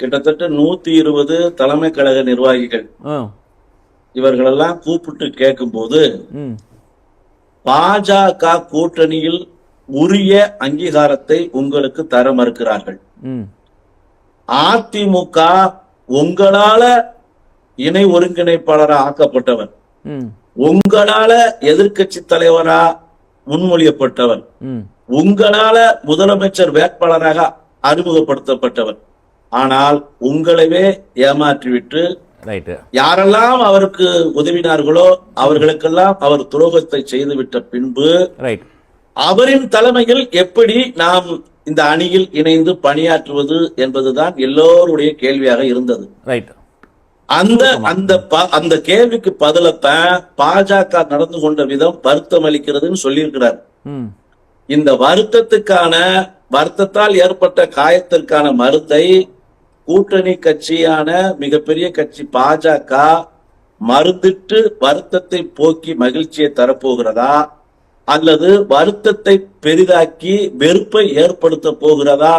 கிட்டத்தட்ட நூத்தி இருபது தலைமை கழக நிர்வாகிகள் இவர்களெல்லாம் கூப்பிட்டு கேட்கும்போது ம். பாஜக கூட்டணியில் உரிய அங்கீகாரத்தை உங்களுக்கு தர மறுக்கிறார்கள். அதிமுக உங்களால இணை ஒருங்கிணைப்பாளரா ஆக்கப்பட்டவர் உங்களால எதிர்க்கட்சி தலைவரா முன்மொழியப்பட்டவர் உங்களால முதலமைச்சர் வேட்பாளராக அறிமுகப்படுத்தப்பட்டவர் ஆனால் உங்களவே ஏமாற்றிவிட்டு யாரெல்லாம் அவருக்கு உதவினார்களோ அவர்களுக்கெல்லாம் அவர் துரோகத்தை செய்துவிட்ட பின்பு அவரின் தலைமையில் எப்படி நாம் இந்த அணியில் இணைந்து பணியாற்றுவது என்பதுதான் எல்லோருடைய கேள்வியாக இருந்தது. ரைட் அந்த அந்த அந்த கேள்விக்கு பதிலத்தான் பாஜக நடந்து கொண்ட விதம் வருத்தம் அளிக்கிறதுன்னு சொல்லியிருக்கிறார். ம் இந்த வருத்தத்துக்கான வருத்தத்தால் ஏற்பட்ட காயத்திற்கான மருந்தை கூட்டணி கட்சியான மிகப்பெரிய கட்சி பாஜக மருந்திட்டு வருத்தத்தை போக்கி மகிழ்ச்சியை தரப்போகிறதா? அல்லது வருத்தத்தை பெரிதாக்கி வெறுப்பை ஏற்படுத்த போகிறதா?